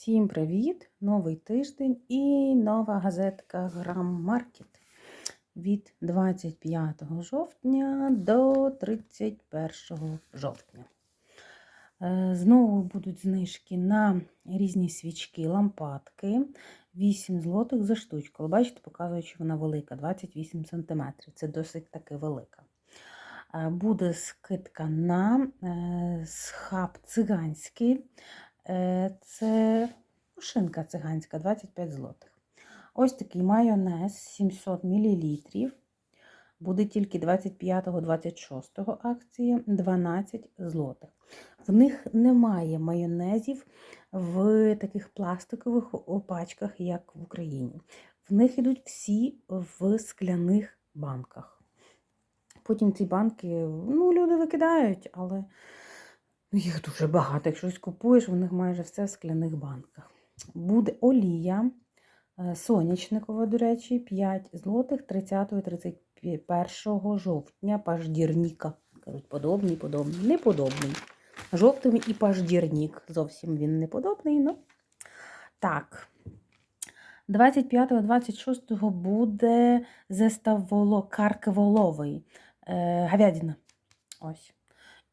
Всім привіт! Новий тиждень і нова газетка Грам Маркет від 25 жовтня до 31 жовтня. Е, Знову будуть знижки на різні свічки, лампадки. 8 злотих за штучку. Бачите, показують, що вона велика, 28 см. Це досить таки велика. Е, Буде скидка на е, схаб циганський. Е, Це шинка циганська, 25 злотих. Ось такий майонез 700 мл. Буде тільки 25-26 акції 12 злотих. В них немає майонезів в таких пластикових опачках, як в Україні. В них йдуть всі в скляних банках. Потім ці банки ну, люди викидають, але їх дуже багато. Якщо щось купуєш, в них майже все в скляних банках. Буде олія е, сонячникова, до речі, 5 злотих 30-31 жовтня. Паждірніка. Кажуть, подобний, подобний, неподобний. Жовтий і паждірнік. Зовсім він не подобний. Ну. Так. 25-26 буде зеставоло, каркволовий, е, говядина.Ось.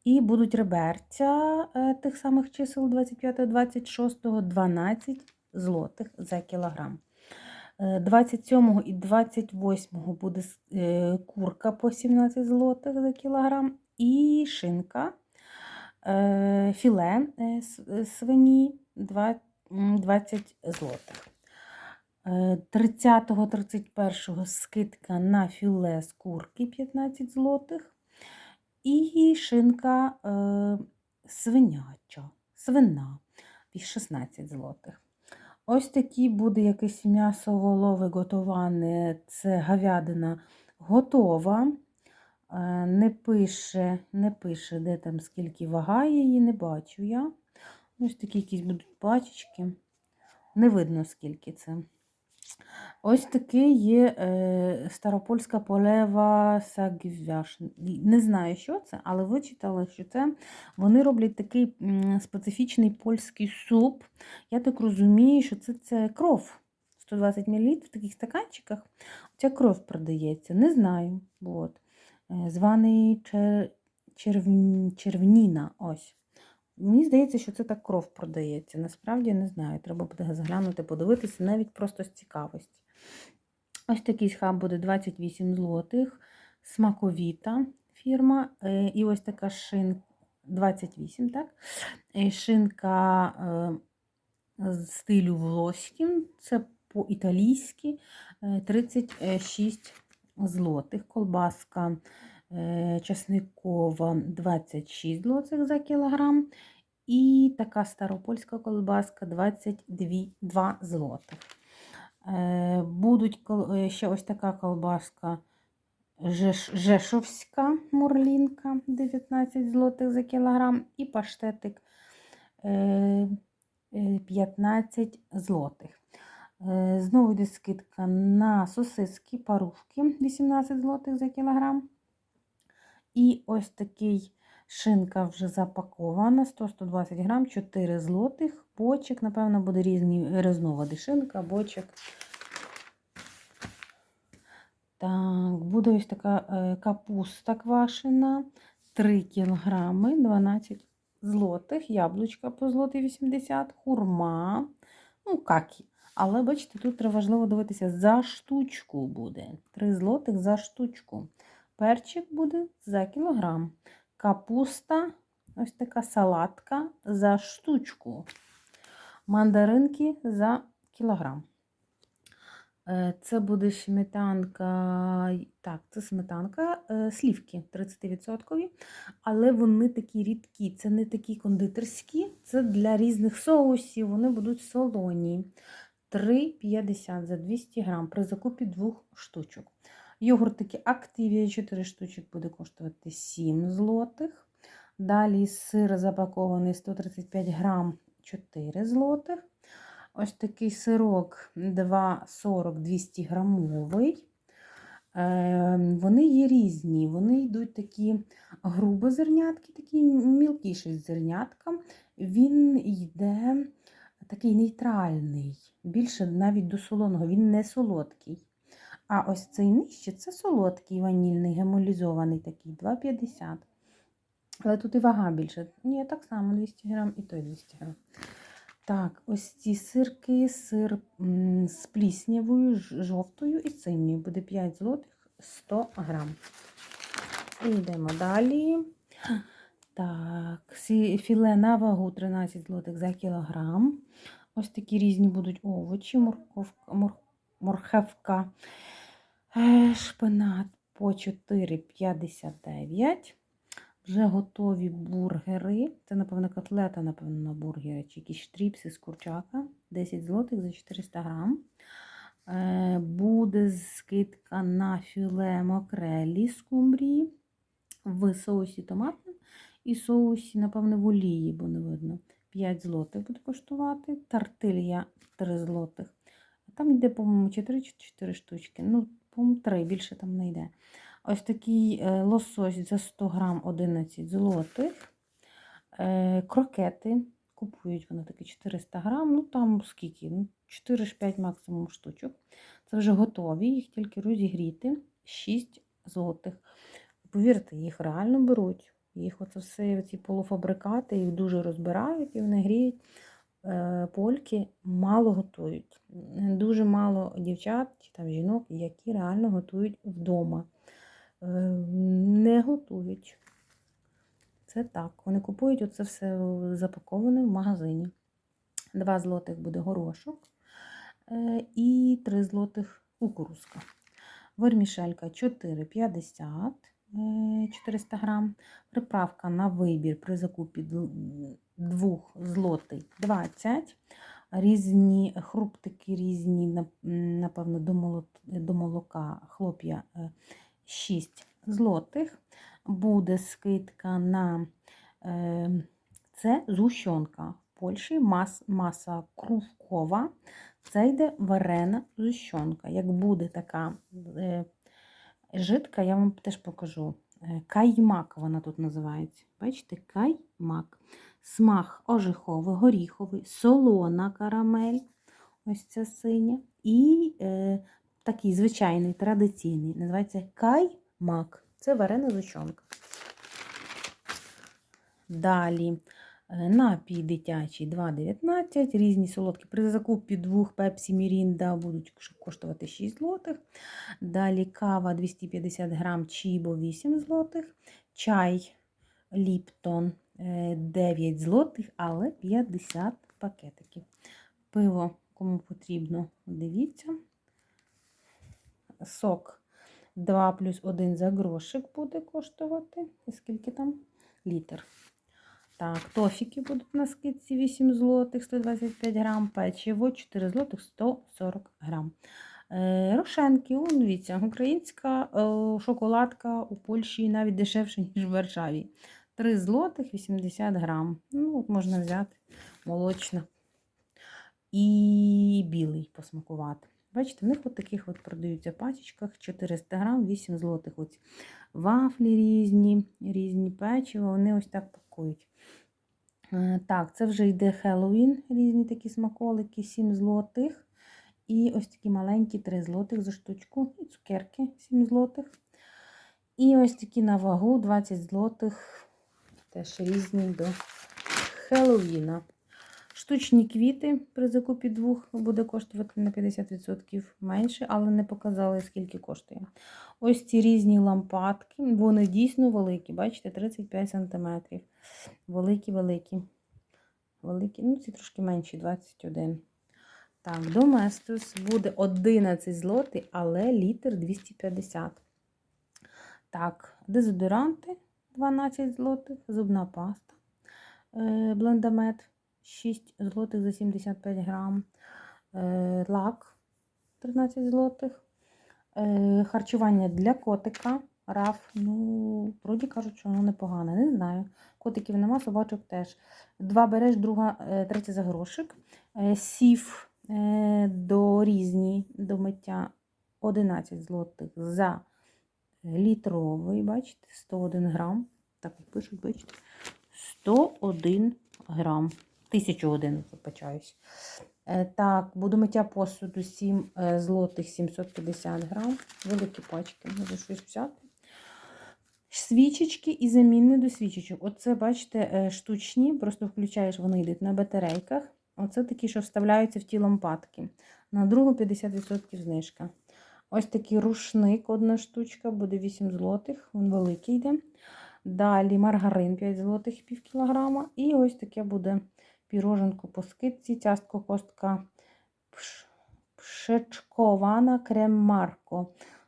І будуть реберця е, тих самих чисел 25-26, 12 злотих за кілограм. Е, 27 і 28 буде е, курка по 17 злотих за кілограм. І шинка, е, філе е, е, свині 20 злотих. 30-31 скидка на філе з курки 15 злотих. І шинка е, свиняча, свина 16 злотих. Ось такі буде якесь м'ясо волове готоване, це говядина готова. Е, Не пише, не пише, де там скільки вага її, не бачу я. Ось такі якісь будуть пачечки. Не видно, скільки це. Ось такий є е, старопольська полева сагвяш. Не знаю, що це, але вичитала, що це вони роблять такий специфічний польський суп. Я так розумію, що це, це кров. 120 мл в таких стаканчиках. Ця кров продається. Не знаю. От. Е, Званий чер... черв... червніна. Ось. Мені здається, що це так кров продається. Насправді не знаю. Треба буде заглянути, подивитися, навіть просто з цікавості. Ось такий схаб буде 28 злотих, смаковіта фірма. е, І ось така шинка 28, так? Е, Шинка е, стилю Волоським, це по-італійськи е, 36 злотих. Колбаска е, часникова 26 злотих за кілограм. І така старопольська колбаска 22 злотих. Е, Будуть е, ще ось така колбаска Жешовська мурлінка 19 злотих за кілограм. І паштетик е, е, 15 злотих. Знову йде скидка на сосиски, парушки 18 злотих за кілограм. І ось такий шинка вже запакована, 100-120 грам, 4 злотих. Бочик, напевно, буде різні різновиди шинка, бочик. Так, буде ось така е, капуста квашена, 3 кілограми, 12 злотих, яблучка по злотий 80, хурма, ну, какі. Але бачите, тут треба важливо дивитися, за штучку буде. 3 злотих за штучку. Перчик буде за кілограм. Капуста, ось така салатка за штучку. Мандаринки за кілограм. Е, Це буде сметанка, так, це сметанка, е, слівки 30%, але вони такі рідкі, це не такі кондитерські, це для різних соусів, вони будуть солоні. 3,50 за 200 грам при закупі двох штучок. Йогуртики Activia 4 штучок буде коштувати 7 злотих. Далі сир запакований 135 грам 4 злотих. Ось такий сирок 2,40 200 грамовий. Е, Вони є різні. Вони йдуть такі грубозернятки, такі мілкіші зернятка. Він йде такий нейтральний, більше навіть до солоного, він не солодкий. А ось цей нижче це солодкий ванільний, гемолізований такий, 2,50. Але тут і вага більше. Ні, так само 200 грам і той 200 грам. Так, ось ці сирки, сир з пліснявою, жовтою і синьою. Буде 5 злотих 100 грам. І йдемо далі. Так, філе на вагу 13 злотих за кілограм. Ось такі різні будуть овочі, морковка, мор, морхевка, е, шпинат по 4,59. Вже готові бургери. Це, напевно, котлета, напевно, на бургери, чи якісь штріпси з курчака. 10 злотих за 400 грам. Е, Буде скидка на філе мокрелі з кумбрії в соусі томатному і соусі, напевно, в олії, бо не видно. 5 злотих буде коштувати. Тартилья 3 злотих. Там йде, по-моєму, 4 чи 4 штучки. Ну, по-моєму, 3, більше там не йде. Ось такий е, лосось за 100 грам 11 злотих. Е, Крокети. Купують вони такі 400 грам. Ну там скільки? Ну, 4-5 максимум штучок. Це вже готові, їх тільки розігріти. 6 злотих. Повірте, їх реально беруть. Їх оце все, ці полуфабрикати, їх дуже розбирають і вони гріють. Е, Польки мало готують. Дуже мало дівчат чи там жінок, які реально готують вдома. Е, Не готують. Це так. Вони купують оце все запаковане в магазині. 2 злотих буде горошок е, і 3 злотих кукурузка. Вермішелька 4,50 е, 400 грам. Приправка на вибір при закупі 2 злотих 20. Різні хруптики, різні, напевно, до, молока хлоп'я е, 6 злотих. Буде скидка на е, це згущенка. В Польщі мас, маса крувкова. Це йде варена згущенка. Як буде така е, жидка, я вам теж покажу. Е, Каймак вона тут називається. Бачите, каймак. Смак ожиховий, горіховий, солона карамель. Ось ця синя. І е, такий звичайний, традиційний. Називається каймак. Це варена згущенка. Далі е, напій дитячий 2,19. Різні солодкі. При закупі двох пепсі Мірінда будуть коштувати 6 злотих. Далі кава 250 грам, чібо 8 злотих. Чай Ліптон 9 злотих, але 50 пакетиків. Пиво, кому потрібно, дивіться. Сок 2 плюс 1 за грошик буде коштувати. І скільки там? Літр. Так, тофіки будуть на скидці 8 злотих, 125 грам, печиво 4 злотих, 140 грам. Е, Рошенки, он, дивіться, українська е, шоколадка у Польщі навіть дешевше, ніж в Варшаві. 3 злотих 80 грам. Ну, можна взяти молочна і білий посмакувати. Бачите, в них от таких от продаються пачечках 400 грам, 8 злотих. Ось вафлі різні, різні печиво, вони ось так пакують. Е, Так, це вже йде Хеллоуін, різні такі смаколики, 7 злотих. І ось такі маленькі 3 злотих за штучку. І цукерки 7 злотих. І ось такі на вагу 20 злотих. Теж різні до Хеллоуіна. Штучні квіти при закупі двох буде коштувати на 50% менше, але не показали, скільки коштує. Ось ці різні лампадки, вони дійсно великі, бачите, 35 см. Великі-великі. Великі, ну ці трошки менші, 21. Так, Доместос буде 11 злотий, але літр 250. Так, дезодоранти 12 злотих, зубна паста. Е, Блендамет 6 злотих за 75 грам. Е, Лак 13 злотих. Е, Харчування для котика. Раф, ну, вроді кажуть, що воно непогане. Не знаю. Котиків нема, собачок теж. Два береш, друга, третя за грошик. Сів до різні до миття 11 злотих за літровий, бачите, 101 грам. Так пишуть, бачите, 101 грам. Тисячу годин, вибачаюсь. Е, Так, буду миття посуду 7 е, злотих 750 грам. Великі пачки, може щось взяти. Свічечки і замінні до свічечок. Оце, бачите, е, штучні, просто включаєш, вони йдуть на батарейках. Оце такі, що вставляються в ті лампадки. На другу 50% знижка. Ось такий рушник, одна штучка, буде 8 злотих, він великий йде. Далі маргарин 5 злотих пів кілограма. І ось таке буде піроженко по скидці, тястко костка пш- пшечкована крем Марко.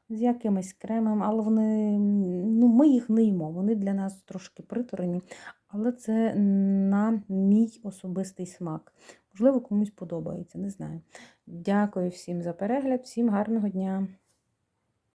З якимось кремом, але вони, ну, ми їх не їмо. Вони для нас трошки приторені, але це на мій особистий смак. Можливо, комусь подобається, не знаю. Дякую всім за перегляд, всім гарного дня.